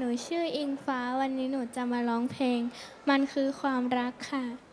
หนูชื่ออิงฟ้าวันนี้หนูจะมาร้องเพลง มันคือความรักค่ะ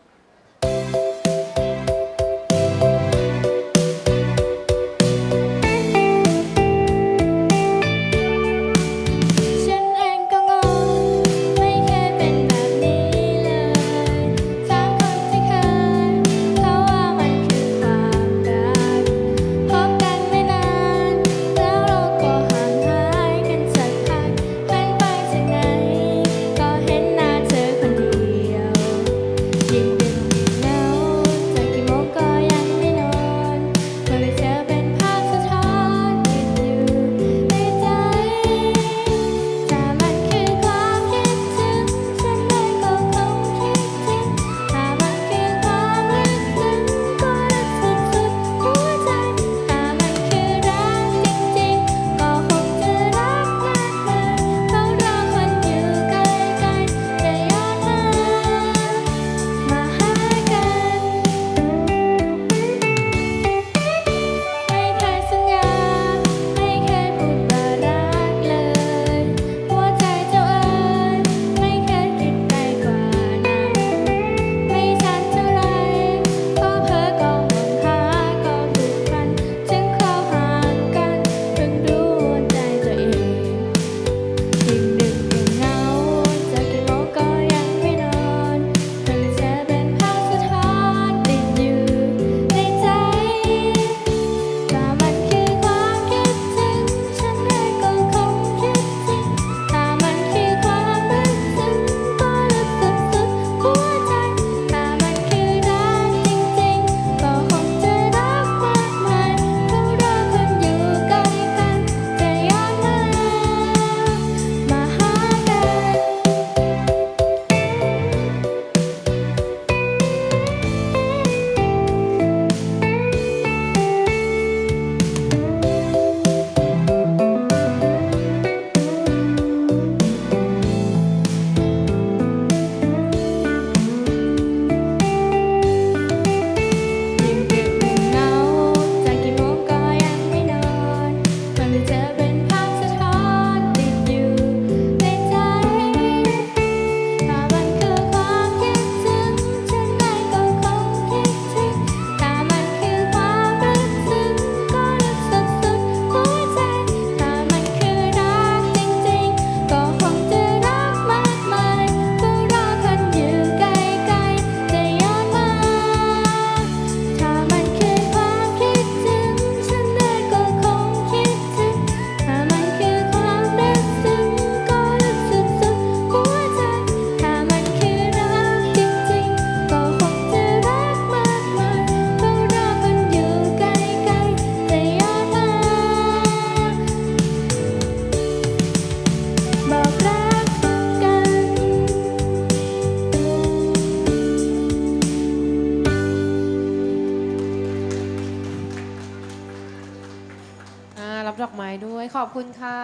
ับดอกไม้ด้วย ขอบคุณค่ะ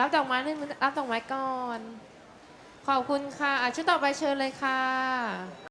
รับดอกไม้นึงรับดอกไม้ก่อน ขอบคุณค่ะชุดต่อไปเชิญเลยค่ะ